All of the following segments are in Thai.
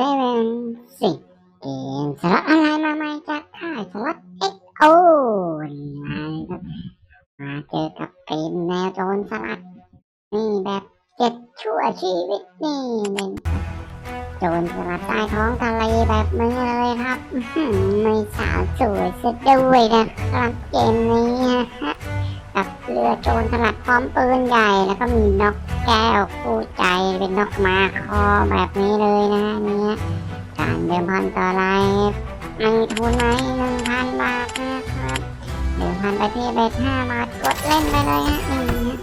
เซเว่นสิเกมสล็อตออนไลน์มาใหม่จากค่ายสล็อตเอ็กโอนี่นะครับมาเจอกับเกมแนวโจรสลัดนี่แบบเจ็ดชั่วชีวิตนี่เป็นโจรสลัดใต้ท้องทะเลแบบนี้เลยครับหือไม่สาวสวยซะด้วยนะครับเกมนี้ฮะกับเรือโจรสลัดพร้อมปืนใหญ่แล้วก็มีนก แก้วคู่ใจเป็นนกมาคอแบบนี้เลยนะเนี่ยการเดิมพันต่อรายมีทุนไหมหนึ่งพันบาทนะครับเดิมพันไปที่เบ็ดห้าบาทกดเล่นไปเลยฮะนี่ฮะ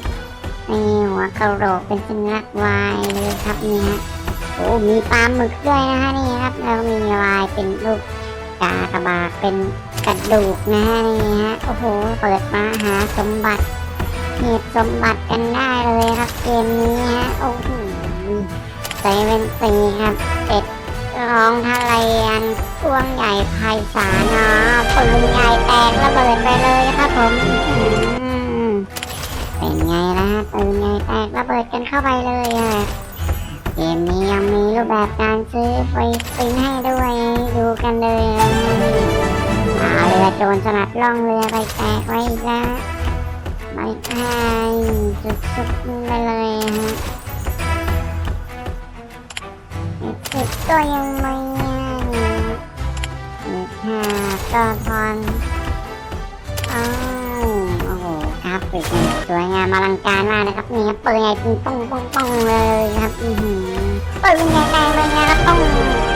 นี่หัวกระโหลกเป็นสัญลักวายเลยครับนี่ฮะโอ้มีปลาหมึกด้วยนะฮะนี่ครับแล้วมีวายเป็นรูปกากระบากเป็นกระดูกนะฮะนี่ฮะโอ้โหเปิดมาหาสมบัติ สมบัติกันได้เลยครับเกมนี้ฮะโอ้โหเซเว่นซีครับเป็ดร้องทะเลอันกวงใหญ่ไพศาลเนาะปืนใหญ่แตกระเบิดไปเลยครับผมเป็นไงล่ะปืนใหญ่แตกระเบิดกันเข้าไปเลยอะเกมนี้ยังมีรูปแบบการซื้อไฟฟินให้ด้วยดูกันเลยนะเอาเรือโจรสลัดล่องเรือไปแตกไว้อีกแล้ว ไม่ใช่สุดๆไปเลยฮะสุดก็ยังไม่นี่ค่ะก็พรอ้าวโอ้โหครับสวยงามอลังการมากนะครับนี่ครับปืนใหญ่ปุ้งปุ้งปุ้งปุ้งเลยครับปืนใหญ่แรงเลยนะครับปุ้ง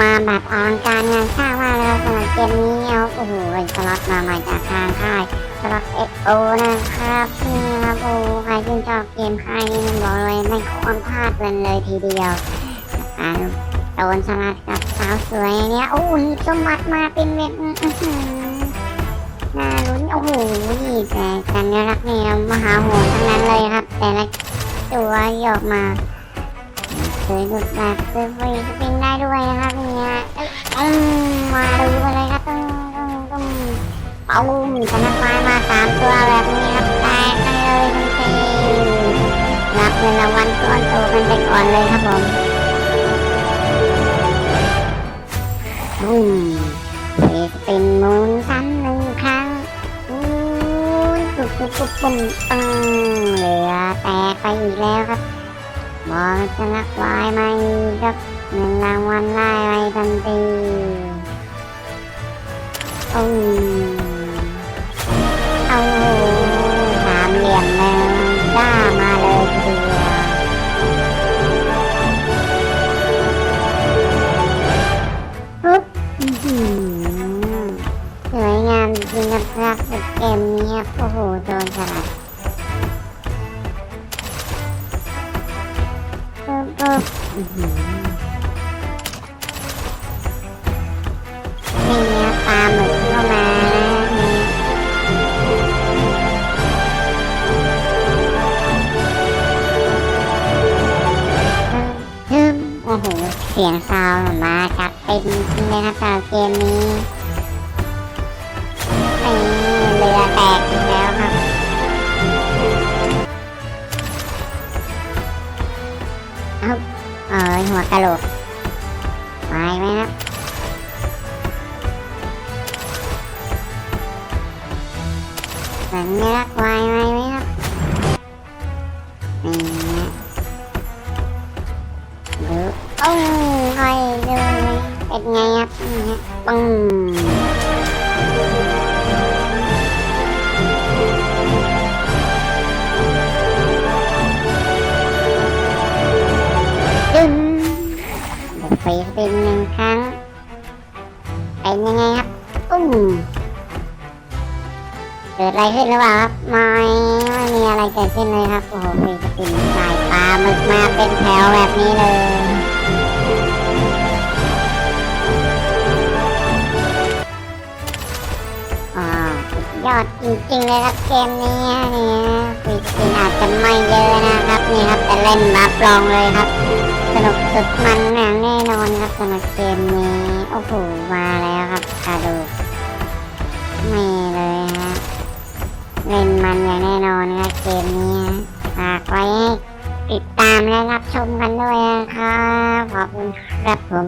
มาแบบอลังการงานสร้างมากเลยครับสำหรับเกมนี้เอาโอ้โหสล็อตมาใหม่จากทางค่ายสล็อตเอ็กโอนะครับนี่ครับโอ้ใครที่นชอบเกมค่ายนี้บอกเลยไม่ควรพลาดเลยเลยทีเดียวอ่าโดนสลัดกับสาวสวยเนี่ยโอ้โหสมบัติมาเป็นเม็ดอื้อหือน่าลุ้นโอ้โหแต่สัญลักเนี่ยมหาโหดทั้งนั้นเลยครับ แต่ละตัวที่ออกมา สวยสุดแบบสวยสปินได้ด้วยนะครับเนี่ยเอ้ยมาดูกันเลยครับตุ้มตุ้มตุ้มเป่ามีธนาคารมาสามตัวแบบนี้ครับแตกกันเลยทันทีรับเงินรางวัลก้อนโตกันไปก่อนเลยครับผมบุ้มสวยสปินมุนซ้ำหนึ่งครั้งมุนปุ๊บปุ๊บปุ๊บปุ้มปังเหลือแตกไปอีกแล้วครับ บอลจะนักวายไม่กับเงินรางวัลได้ไปทันทีโอ้เอาสามเหลี่ยมเลยด้ามาเลยทีเดียวปุ๊บสวยงามจริงๆครับกับเกมนี้ครับโอ้โหโดนสลัด อือหือนี่นะปลาหมึกเข้ามาแล้วนี่ฮึมโอ้โห เสียงซาวมาจัดเต็มจริงเลยครับสำหรับเกมนี้ หัวกะโหลกวายไหมครับสัญลักษณ์วายไหมครับ เดี๋ยวไปเป็นหนึ่งครั้ง เป็นยังไงครับ อุ้มเกิดอะไรขึ้นหรือเปล่าครับไม่ไม่มีอะไรเกิดขึ้นเลยครับ โอ้โหมีสปินสายปลาหมึกมาเป็นแถวแบบนี้เลยอ่าสุดยอดจริงๆเลยครับเกมนี้เนี่ยฟิสปินอาจจะไม่เยอะนะครับนี่ครับแต่เล่นรับรองเลยครับ สนุกสุดมันอย่างแน่ นอนครับสำหรับเกมนี้ โอ้โห มาแล้วครับกระดูกไม่เลยฮะเล่นมันอย่างแน่นอนครับเกมนี้นะฝากไว้ให้ติดตามและรับชมกันด้วยนะครับ ขอบคุณครับผม